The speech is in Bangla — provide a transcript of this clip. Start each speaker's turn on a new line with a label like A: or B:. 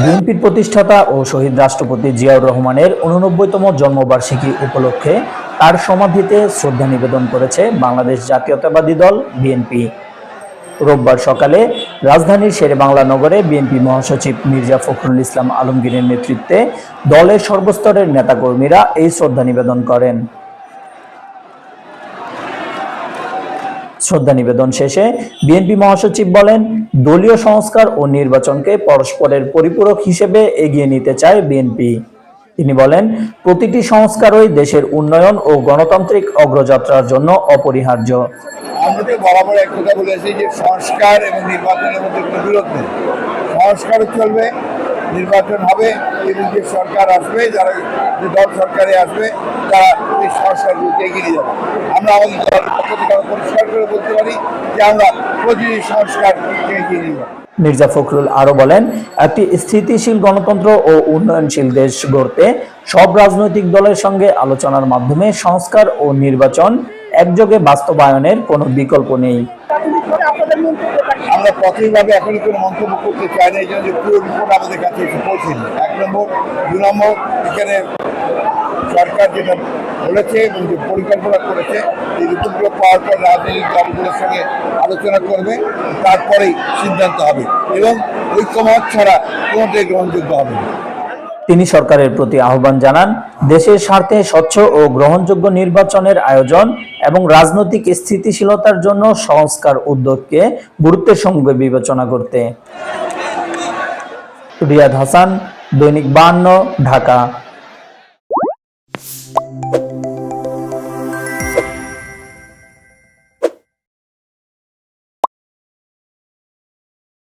A: বিএনপির প্রতিষ্ঠাতা ও শহীদ রাষ্ট্রপতি জিয়াউর রহমানের উননব্বইতম জন্মবার্ষিকী উপলক্ষে তার সমাধিতে শ্রদ্ধা নিবেদন করেছে বাংলাদেশ জাতীয়তাবাদী দল, বিএনপি। রোববার সকালে রাজধানীর শেরেবাংলা নগরে বিএনপি মহাসচিব মির্জা ফখরুল ইসলাম আলমগীরের নেতৃত্বে দলের সর্বস্তরের নেতাকর্মীরা এই শ্রদ্ধা নিবেদন করেন। শ্রদ্ধা নিবেদন শেষে বিএনপি মহাসচিব বলেন, দলীয় সংস্কার ও নির্বাচনকে পরস্পরের পরিপূরক হিসেবে এগিয়ে নিতে চায় বিএনপি। তিনি বলেন, প্রতিটি সংস্কারই দেশের উন্নয়ন ও গণতান্ত্রিক অগ্রযাত্রার জন্য অপরিহার্য।
B: আমরা বরাবর এক কথা বলেছি যে সংস্কার এবং নির্বাচনের মধ্যে কোনো চলবে নির্বাচন হবে এবং যে সরকার আসবে, যারা যে দল সরকারে আসবে, তারা এই সংস্কারগুলোকে এগিয়ে যাবে। আমরা আমাদের পক্ষ থেকে পরিষ্কার করে বলতে পারি যে আমরা প্রতিটি সংস্কারকে এগিয়ে নিয়ে যাব
A: মির্জা ফখরুল আরও বলেন, একটি স্থিতিশীল গণতন্ত্র ও উন্নয়নশীল দেশ গড়তে সব রাজনৈতিক দলের সঙ্গে আলোচনার মাধ্যমে সংস্কার ও নির্বাচন একযোগে বাস্তবায়নের কোনো বিকল্প নেই।
B: আমরা প্রাথমিকভাবে এখনই কোনো মন্তব্য করতে চাই না, এই জন্য যে পুরো রিপোর্ট আমাদের কাছে এসে পৌঁছেনি এক নম্বর, দু নম্বর, এখানে সরকার যেটা বলেছে এবং যে পরিকল্পনা করেছে, এই রিপোর্টগুলো পাওয়ার পর রাজনৈতিক দলগুলোর সঙ্গে আলোচনা করবে, তারপরেই সিদ্ধান্ত হবে এবং ঐক্যমত ছাড়া কোনোটাই গ্রহণযোগ্য হবে না।
A: তিনি সরকারের প্রতি আহ্বান জানান, দেশের স্বার্থে স্বচ্ছ ও গ্রহণযোগ্য নির্বাচনের আয়োজন এবং রাজনৈতিক স্থিতিশীলতার জন্য সংস্কার উদ্যোগকে গুরুত্বের সঙ্গে বিবেচনা করতে। রিয়াদ হাসান, দৈনিক বান্ন ঢাকা।